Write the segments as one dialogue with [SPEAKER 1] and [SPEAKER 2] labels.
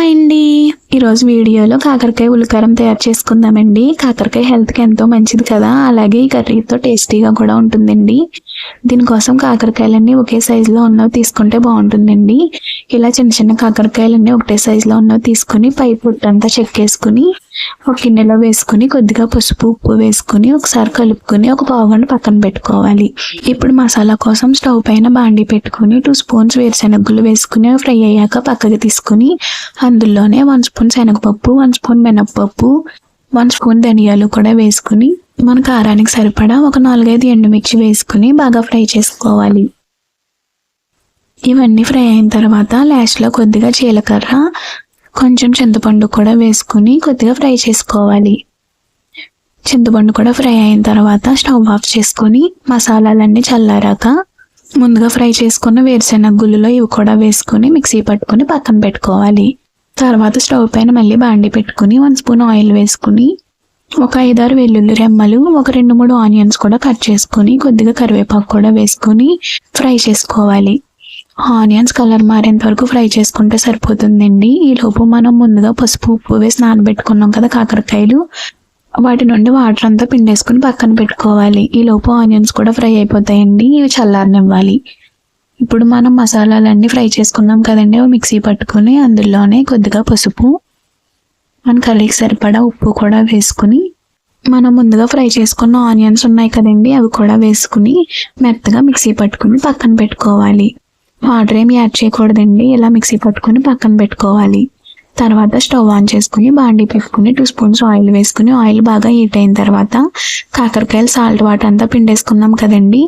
[SPEAKER 1] Hi అండి. ఈరోజు వీడియోలో కాకరకాయ ఉల్లికారం తయారు చేసుకుందామండి. కాకరకాయ హెల్త్కి ఎంతో మంచిది కదా. అలాగే ఈ కర్రీతో టేస్టీగా కూడా ఉంటుందండి. దీనికోసం కాకరకాయలన్నీ ఒకే సైజులో ఉన్నవి తీసుకుంటే బాగుంటుందండి. ఇలా చిన్న చిన్న కాకరకాయలన్నీ ఒకటే సైజులో ఉన్నవి తీసుకుని పై పొట్టంతా చెక్కేసుకుని ఒక గిన్నెలో వేసుకుని కొద్దిగా పసుపు ఉప్పు వేసుకుని ఒకసారి కలుపుకొని ఒక పావుగంట పక్కన పెట్టుకోవాలి. ఇప్పుడు మసాలా కోసం స్టవ్ పైన బాండి పెట్టుకుని టూ స్పూన్స్ వేరుశెనగులు వేసుకుని ఫ్రై అయ్యాక పక్కకి తీసుకుని అందులోనే వన్ స్పూన్ శనగపప్పు వన్ స్పూన్ మినప్పప్పు వన్ స్పూన్ ధనియాలు కూడా వేసుకుని మన కారానికి సరిపడా ఒక నాలుగైదు ఎండుమిర్చి వేసుకుని బాగా ఫ్రై చేసుకోవాలి. ఇవన్నీ ఫ్రై అయిన తర్వాత లాస్ట్లో కొద్దిగా జీలకర్ర కొంచెం చింతపండు కూడా వేసుకుని కొద్దిగా ఫ్రై చేసుకోవాలి. చింతపండు కూడా ఫ్రై అయిన తర్వాత స్టవ్ ఆఫ్ చేసుకొని మసాలాలన్నీ చల్లారాక ముందుగా ఫ్రై చేసుకున్న వేరుశెనగ గుళ్ళులో ఇవి కూడా వేసుకుని మిక్సీ పట్టుకుని పక్కన పెట్టుకోవాలి. తర్వాత స్టవ్ పైన మళ్ళీ బాండి పెట్టుకుని వన్ స్పూన్ ఆయిల్ వేసుకుని ఒక ఐదారు వెల్లుల్లి రెమ్మలు ఒక రెండు మూడు ఆనియన్స్ కూడా కట్ చేసుకుని కొద్దిగా కరివేపాకు కూడా వేసుకుని ఫ్రై చేసుకోవాలి. ఆనియన్స్ కలర్ మారేంత వరకు ఫ్రై చేసుకుంటే సరిపోతుందండి. ఈలోపు మనం ముందుగా పసుపు ఉప్పు వేసి నానబెట్టుకున్నాం కదా కాకరకాయలు. వాటి నుండి వాటర్ అంతా పిండేసుకుని పక్కన పెట్టుకోవాలి. ఈలోపు ఆనియన్స్ కూడా ఫ్రై అయిపోతాయండి. ఇవి చల్లారనివ్వాలి. ఇప్పుడు మనం మసాలాలన్నీ ఫ్రై చేసుకున్నాం కదండి మిక్సీ పట్టుకుని అందులోనే కొద్దిగా పసుపు మన కర్రీకి సరిపడా ఉప్పు కూడా వేసుకుని మనం ముందుగా ఫ్రై చేసుకున్న ఆనియన్స్ ఉన్నాయి కదండి అవి కూడా వేసుకుని మెత్తగా మిక్సీ పట్టుకుని పక్కన పెట్టుకోవాలి. వాటర్ ఏమి యాడ్ చేయకూడదండి ఇలా మిక్సీ పట్టుకుని పక్కన పెట్టుకోవాలి. తర్వాత స్టవ్ ఆన్ చేసుకుని బాండి పెట్టుకుని టూ స్పూన్స్ ఆయిల్ వేసుకుని ఆయిల్ బాగా హీట్ అయిన తర్వాత కాకరకాయలు సాల్ట్ వాటర్ అంతా పిండేసుకున్నాం కదండి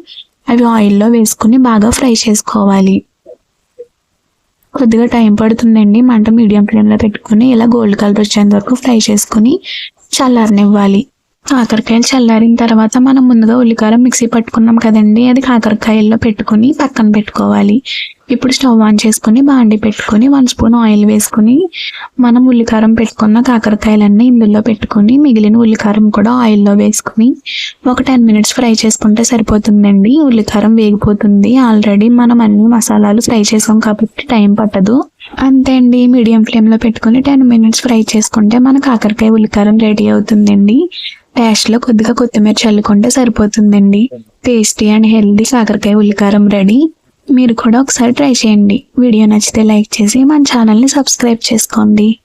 [SPEAKER 1] అవి ఆయిల్లో వేసుకుని బాగా ఫ్రై చేసుకోవాలి. కొద్దిగా టైం పడుతుందండి. మంట మీడియం ఫ్లేమ్లో పెట్టుకుని ఇలా గోల్డ్ కలర్ వచ్చేంత వరకు ఫ్రై చేసుకుని చల్లారనివ్వాలి. కాకరకాయలు చల్లారిన తర్వాత మనం ముందుగా ఉల్లికారం మిక్సీ పట్టుకున్నాం కదండి. అది కాకరకాయల్లో పెట్టుకుని పక్కన పెట్టుకోవాలి. ఇప్పుడు స్టవ్ ఆన్ చేసుకుని బాండి పెట్టుకుని వన్ స్పూన్ ఆయిల్ వేసుకుని మనం ఉల్లికారం పెట్టుకున్న కాకరకాయలన్నీ ఇందులో పెట్టుకుని మిగిలిన ఉల్లికారం కూడా ఆయిల్లో వేసుకుని ఒక టెన్ మినిట్స్ ఫ్రై చేసుకుంటే సరిపోతుందండి. ఉల్లికారం వేగిపోతుంది. ఆల్రెడీ మనం అన్ని మసాలాలు ఫ్రై చేసాం కాబట్టి టైం పట్టదు. అంతే అండి. మీడియం ఫ్లేమ్లో పెట్టుకుని టెన్ మినిట్స్ ఫ్రై చేసుకుంటే మన కాకరకాయ ఉల్లికారం రెడీ అవుతుందండి. లో కొద్దిగా కొత్తిమీర చల్లుకుంటే సరిపోతుందండి. టేస్టీ అండ్ హెల్దీ కాకరకాయ ఉల్లికారం రెడీ. మీరు కూడా ఒకసారి ట్రై చేయండి. వీడియో నచ్చితే లైక్ చేసి మన ఛానల్ని సబ్స్క్రైబ్ చేసుకోండి.